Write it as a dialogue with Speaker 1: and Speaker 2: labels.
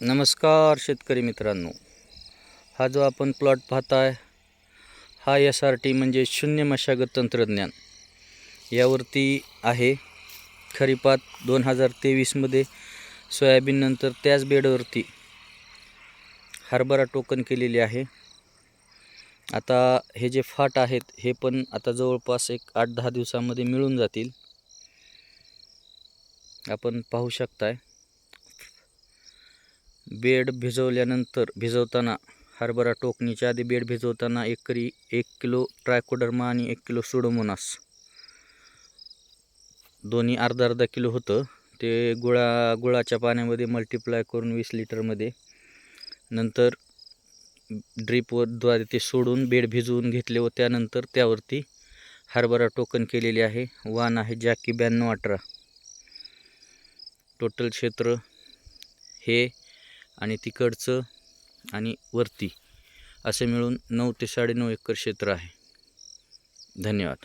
Speaker 1: नमस्कार शेतकरी मित्रांनो. हा जो आपण प्लॉट पाहताय हा एस आर टी म्हणजे शून्य मशागत तंत्रज्ञान. यावरती आहे खरीपात दोन हजार तेवीसमध्ये सोयाबीननंतर त्याच बेडवरती हरभरा टोकन केलेली आहे. आता हे जे फाट आहेत हे पण आता जवळपास एक आठ दहा दिवसामध्ये मिळून जातील. आपण पाहू शकताय. बेड भिजवल्यानंतर भिजवताना हरभरा टोकणीच्या आधी बेड भिजवताना एकरी एक किलो ट्रायकोडर्मा आणि एक किलो सुडोमोनास. दोन्ही अर्धा अर्धा किलो होतं. ते गुळा गुळाच्या पाण्यामध्ये मल्टिप्लाय करून वीस लिटरमध्ये. नंतर ड्रीपद्वारे ते सोडून बेड भिजवून घेतले व त्यानंतर त्यावरती हरभरा टोकन केलेले आहे. वान आहे जॅकी ब्याण्णव अठरा. टोटल क्षेत्र हे आणि तिकडचं आणि वरती असे मिळून नऊ ते साडेनऊ एकर क्षेत्र आहे. धन्यवाद.